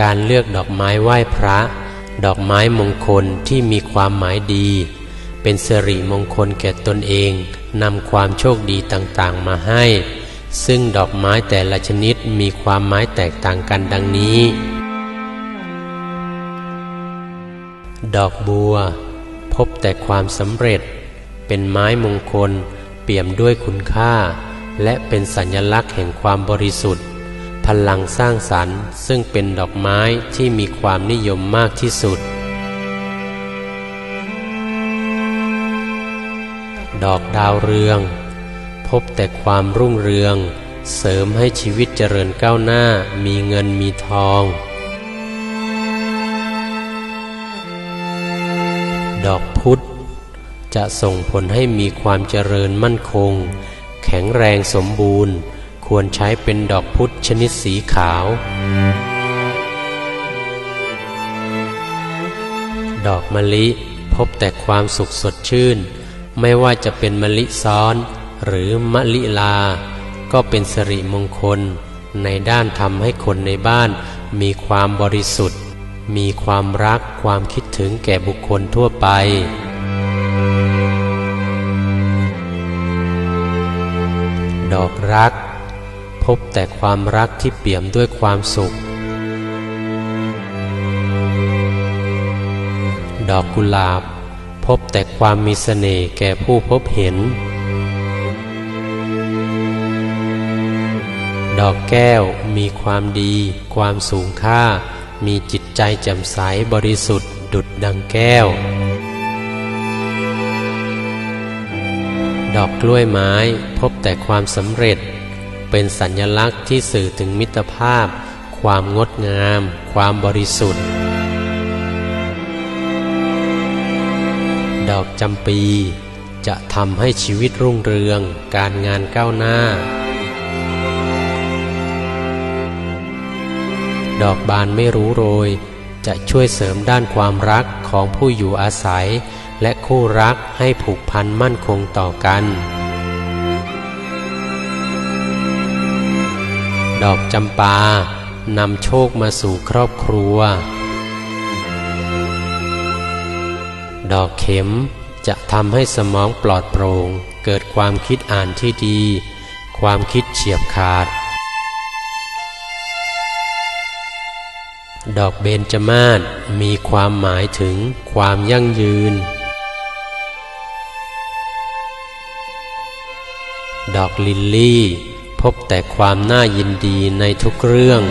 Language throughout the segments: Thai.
การเลือกดอกไม้ไหว้พระ ดอกไม้มงคลที่มีความหมายดี เป็นสิริมงคลแก่ตนเองนำความโชคดีต่างๆมาให้ ซึ่งดอกไม้แต่ละชนิดมีความหมายแตกต่างกันดังนี้ ดอกบัว พบแต่ความสำเร็จ เป็นไม้มงคล เปี่ยมด้วยคุณค่า และเป็นสัญลักษณ์แห่งความบริสุทธิ์ พลังสร้างสรรค์ ซึ่งเป็นดอกไม้ที่มีความนิยมมากที่สุด ดอกดาวเรือง พบแต่ความรุ่งเรือง เสริมให้ชีวิตเจริญก้าวหน้ามีเงินมีทอง ดอกพุธจะส่งผลให้มีความเจริญมั่นคง แข็งแรงสมบูรณ์ ควรใช้เป็นดอกพุธชนิดสีขาว ดอกมะลิพบแต่ความสุขสดชื่น ไม่ว่าจะเป็นมะลิซ้อน หรือมะลิลา ก็เป็นสิริมงคล ในด้านทำให้คนในบ้าน มีความบริสุทธิ์ มีความรักความคิดถึงแก่บุคคลทั่วไปดอกรัก พบแต่ความรักที่เปี่ยมด้วยความสุข ดอกกุหลาบ พบแต่ความมีเสน่ห์แก่ผู้พบเห็น ดอกแก้วมีความดี ความสูงค่า มีจิตใจแจ่มใสบริสุทธิ์ ดุดดังแก้ว ดอกกล้วยไม้พบแต่ความสำเร็จ เป็นสัญลักษณ์ที่สื่อถึงมิตรภาพ ความงดงาม ความบริสุทธิ์ ดอกจำปี จะทำให้ชีวิตรุ่งเรือง การงานก้าวหน้า ดอกบานไม่รู้โรย จะช่วยเสริมด้านความรักของผู้อยู่อาศัย และคู่รักให้ผูกพันมั่นคงต่อกัน ดอกจำปานำโชคมาสู่ครอบครัว ดอกเข็มจะทำให้สมองปลอดโปร่ง เกิดความคิดอ่านที่ดี ความคิดเฉียบขาด ดอกเบญจมาศมีความหมายถึงความยั่งยืน ดอกลิลลี่ บแต่ความน่ายินดีในทุกเรื่อง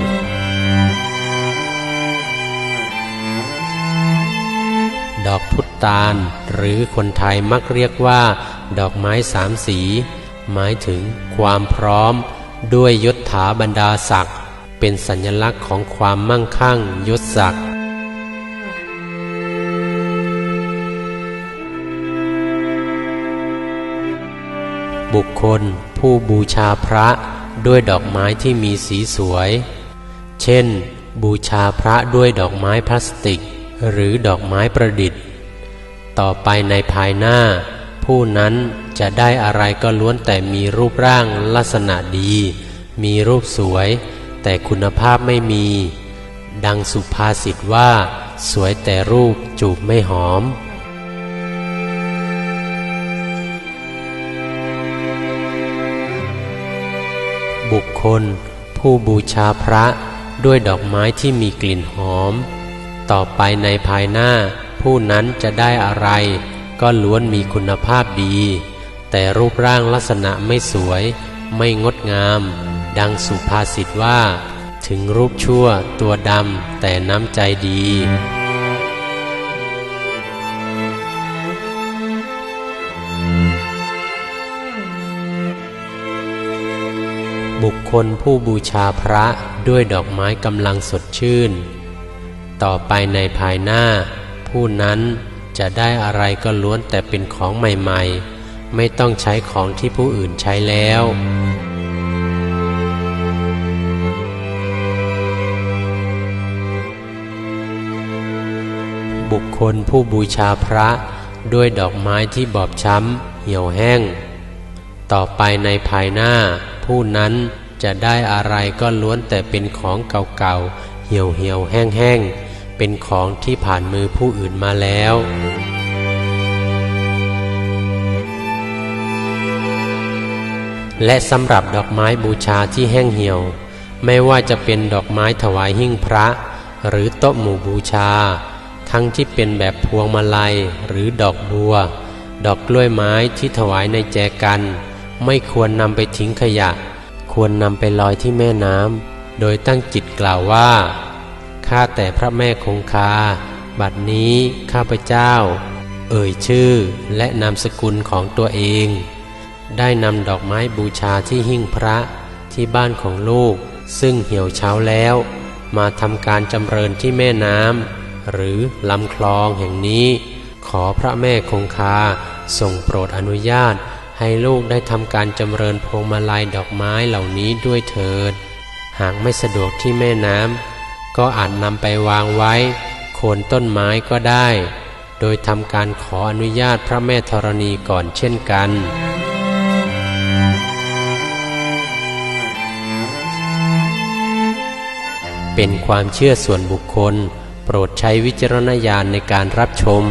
ดอกพุตานหรือคนไทยมักเรียกว่า ดอกไม้สามสี หมายถึงความพร้อม ด้วยยศถาบรรดาศักดิ์เป็นสัญลักษณ์ของความมั่งคั่งยศศักดิ์บุคคล ผู้บูชาพระด้วยดอกไม้ที่มีสีสวย เช่น บูชาพระด้วยดอกไม้พลาสติก หรือดอกไม้ประดิษฐ์ ต่อไปในภายหน้า ผู้นั้นจะได้อะไรก็ล้วนแต่มีรูปร่างลักษณะดี มีรูปสวย แต่คุณภาพไม่มี ดังสุภาษิตว่า สวยแต่รูปจูบไม่หอม บุคคล ผู้บูชาพระด้วยดอกไม้ที่มีกลิ่นหอม ต่อไปในภายหน้า ผู้นั้นจะได้อะไร ก็ล้วนมีคุณภาพดี แต่รูปร่างลักษณะไม่สวย ไม่งดงาม ดังสุภาษิตว่า ถึงรูปชั่วตัวดำแต่น้ำใจดี บุคคลผู้บูชาพระด้วยดอกไม้กำลังสดชื่น ต่อไปในภายหน้า ผู้นั้นจะได้อะไรก็ล้วนแต่เป็นของใหม่ๆ ไม่ต้องใช้ของที่ผู้อื่นใช้แล้วบุคคลผู้บูชาพระด้วยดอกไม้ที่บอบช้ำ เหี่ยวแห้ง ต่อไปในภายหน้า ผู้นั้นจะได้อะไรก็ล้วนแต่เป็นของเก่าๆ เหี่ยวเหี่ยวแห้งแห้งเป็นของที่ผ่านมือผู้อื่นมาแล้วและสำหรับดอกไม้บูชาที่แห้งเหี่ยว ไม่ว่าจะเป็นดอกไม้ถวายหิ้งพระ หรือโต๊ะหมู่บูชา ทั้งที่เป็นแบบพวงมาลัยหรือดอกบัว ดอกกล้วยไม้ที่ถวายในแจกัน ไม่ควรนำไปทิ้งขยะ ควรนำไปลอยที่แม่น้ำโดยตั้งจิตกล่าวว่า ข้าแต่พระแม่คงคา บัดนี้ข้าพเจ้า เอ่ยชื่อและนามสกุลของตัวเอง ได้นำดอกไม้บูชาที่หิ้งพระที่บ้านของลูก ซึ่งเหี่ยวเฉาแล้ว มาทำการจำเริญที่แม่น้ำหรือลำคลองแห่งนี้ ขอพระแม่คงคาทรงโปรดอนุญาต ให้ลูกได้ทำการจำเริญพวงมาลัยดอกไม้เหล่านี้ด้วยเถิด หากไม่สะดวกที่แม่น้ำก็อาจนำไปวางไว้ โคนต้นไม้ก็ได้ โดยทำการขออนุญาตพระแม่ธรณีก่อนเช่นกันเป็นความเชื่อส่วนบุคคล โปรดใช้วิจารณญาณในการรับชม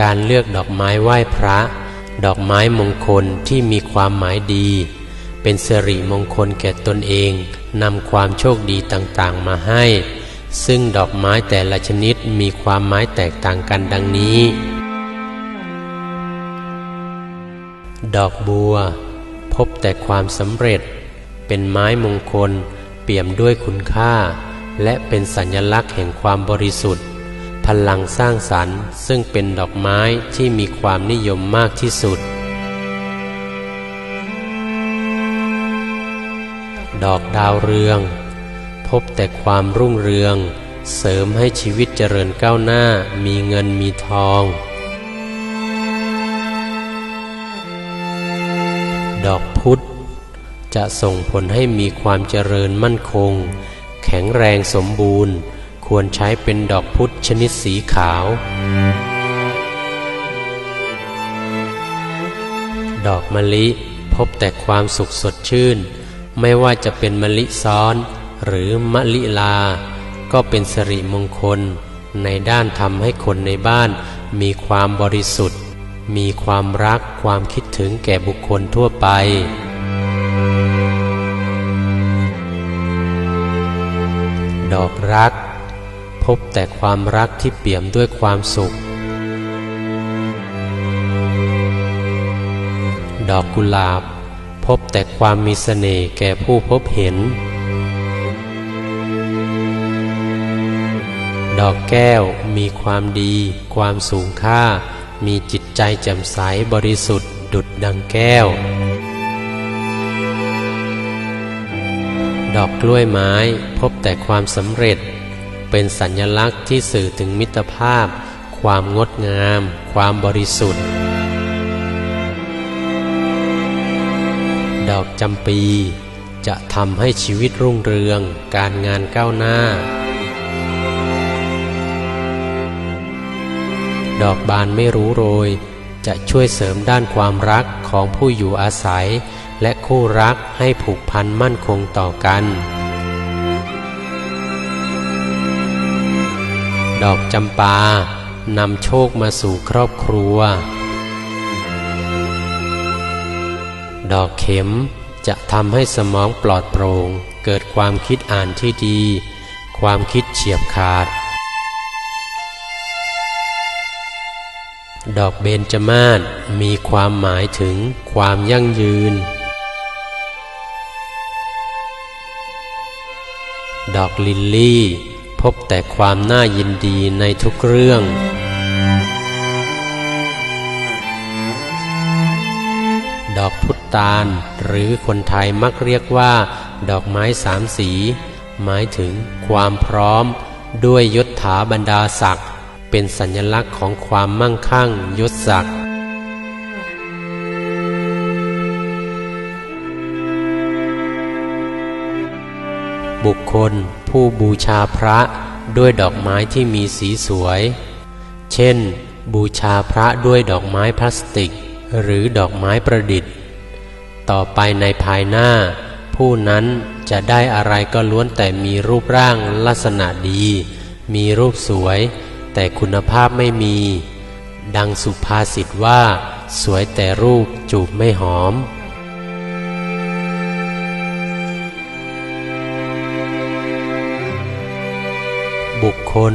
การเลือกดอกไม้ไหว้พระ ดอกไม้มงคลที่มีความหมายดี เป็นสิริมงคลแก่ตนเองนำความโชคดีต่างๆมาให้ ซึ่งดอกไม้แต่ละชนิดมีความหมายแตกต่างกันดังนี้ ดอกบัว พบแต่ความสำเร็จ เป็นไม้มงคล เปี่ยมด้วยคุณค่า และเป็นสัญลักษณ์แห่งความบริสุทธิ์ ลังสร้างสรรค์ ซึ่งเป็นดอกไม้ที่มีความนิยมมากที่สุด ดอกดาวเรือง พบแต่ความรุ่งเรือง เสริมให้ชีวิตเจริญก้าวหน้ามีเงินมีทอง ดอกพุธจะส่งผลให้มีความเจริญมั่นคง แข็งแรงสมบูรณ์ ควรใช้เป็นดอกพุธชนิดสีขาว ดอกมะลิพบแต่ความสุขสดชื่น ไม่ว่าจะเป็นมะลิซ้อน หรือมะลิลา ก็เป็นสิริมงคล ในด้านทำให้คนในบ้าน มีความบริสุทธิ์ มีความรักความคิดถึงแก่บุคคลทั่วไปดอกรัก พบแต่ความรักที่เปี่ยมด้วยความสุข ดอกกุหลาบ พบแต่ความมีเสน่ห์แก่ผู้พบเห็น ดอกแก้วมีความดี ความสูงค่า มีจิตใจแจ่มใสบริสุทธิ์ ดุดดังแก้ว ดอกกล้วยไม้พบแต่ความสำเร็จ เป็นสัญลักษณ์ที่สื่อถึงมิตรภาพ ความงดงาม ความบริสุทธิ์ ดอกจำปี จะทำให้ชีวิตรุ่งเรือง การงานก้าวหน้า ดอกบานไม่รู้โรย จะช่วยเสริมด้านความรักของผู้อยู่อาศัย และคู่รักให้ผูกพันมั่นคงต่อกัน ดอกจำปานำโชคมาสู่ครอบครัว ดอกเข็มจะทำให้สมองปลอดโปร่ง เกิดความคิดอ่านที่ดี ความคิดเฉียบขาด ดอกเบญจมาศมีความหมายถึงความยั่งยืน ดอกลิลลี่ พบแต่ความน่ายินดีในทุกเรื่อง ดอกพุตานหรือคนไทยมักเรียกว่า ดอกไม้สามสี หมายถึงความพร้อม ด้วยยศถาบรรดาศักดิ์เป็นสัญลักษณ์ของความมั่งคั่งยศศักดิ์บุคคล ผู้บูชาพระด้วยดอกไม้ที่มีสีสวย เช่น บูชาพระด้วยดอกไม้พลาสติก หรือดอกไม้ประดิษฐ์ ต่อไปในภายหน้า ผู้นั้นจะได้อะไรก็ล้วนแต่มีรูปร่างลักษณะดี มีรูปสวย แต่คุณภาพไม่มี ดังสุภาษิตว่า สวยแต่รูปจูบไม่หอม บุคคล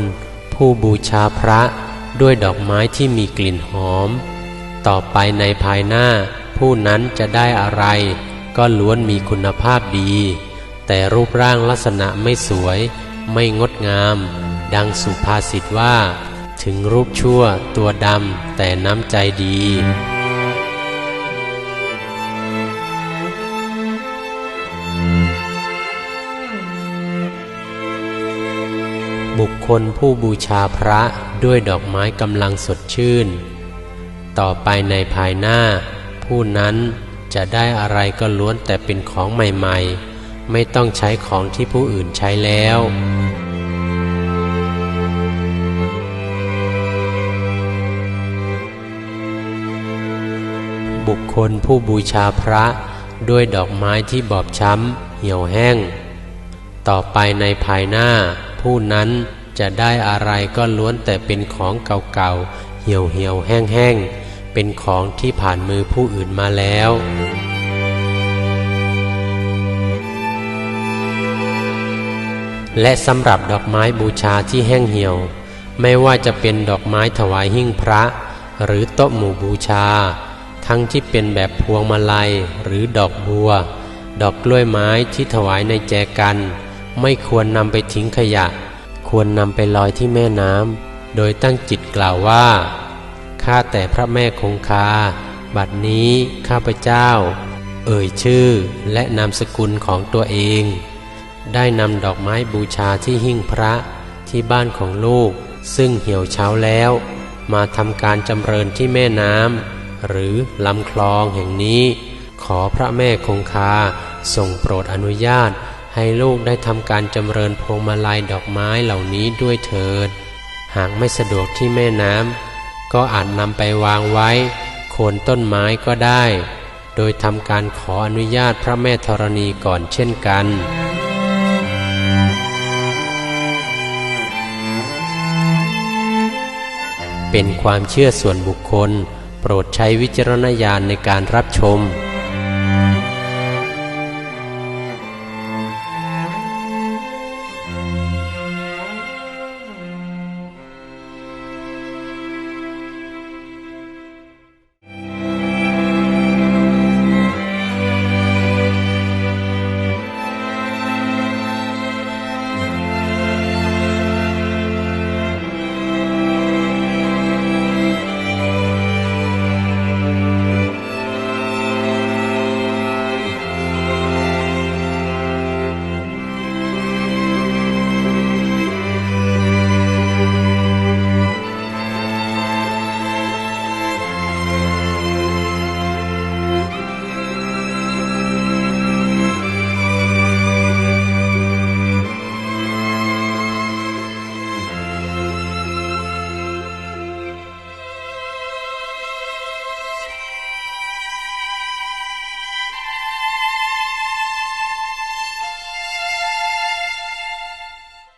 ผู้บูชาพระด้วยดอกไม้ที่มีกลิ่นหอม ต่อไปในภายหน้า ผู้นั้นจะได้อะไร ก็ล้วนมีคุณภาพดี แต่รูปร่างลักษณะไม่สวย ไม่งดงาม ดังสุภาษิตว่า ถึงรูปชั่วตัวดำแต่น้ำใจดี คคลผู้บูชาพระด้วยดอกไม้กำลังสดชื่น ต่อไปในภายหน้า ผู้นั้นจะได้อะไรก็ล้วนแต่เป็นของใหม่ๆ ไม่ต้องใช้ของที่ผู้อื่นใช้แล้วบุคคลผู้บูชาพระด้วยดอกไม้ที่บอบช้ำ เหี่ยวแห้ง ต่อไปในภายหน้า ผู้นั้น จะได้อะไรก็ล้วนแต่เป็นของเก่าๆ เหี่ยวเหี่ยวแห้งแห้งๆ เป็นของที่ผ่านมือผู้อื่นมาแล้วและสำหรับดอกไม้บูชาที่แห้งเหี่ยว ไม่ว่าจะเป็นดอกไม้ถวายหิ้งพระ หรือโต๊ะหมู่บูชา ทั้งที่เป็นแบบพวงมาลัยหรือดอกบัว ดอกกล้วยไม้ที่ถวายในแจกัน ไม่ควรนำไปทิ้งขยะ ควรนำไปลอยที่แม่น้ำโดยตั้งจิตกล่าวว่า ข้าแต่พระแม่คงคา บัดนี้ข้าพเจ้า เอ่ยชื่อและนามสกุลของตัวเอง ได้นำดอกไม้บูชาที่หิ้งพระที่บ้านของลูก ซึ่งเหี่ยวเฉาแล้ว มาทำการจำเริญที่แม่น้ำหรือลำคลองแห่งนี้ ขอพระแม่คงคาทรงโปรดอนุญาต ให้ลูกได้ทำการจำเริญพวงมาลัยดอกไม้เหล่านี้ด้วยเถิด หากไม่สะดวกที่แม่น้ำก็อาจนำไปวางไว้ โคนต้นไม้ก็ได้ โดยทำการขออนุญาตพระแม่ธรณีก่อนเช่นกันเป็นความเชื่อส่วนบุคคล โปรดใช้วิจารณญาณในการรับชม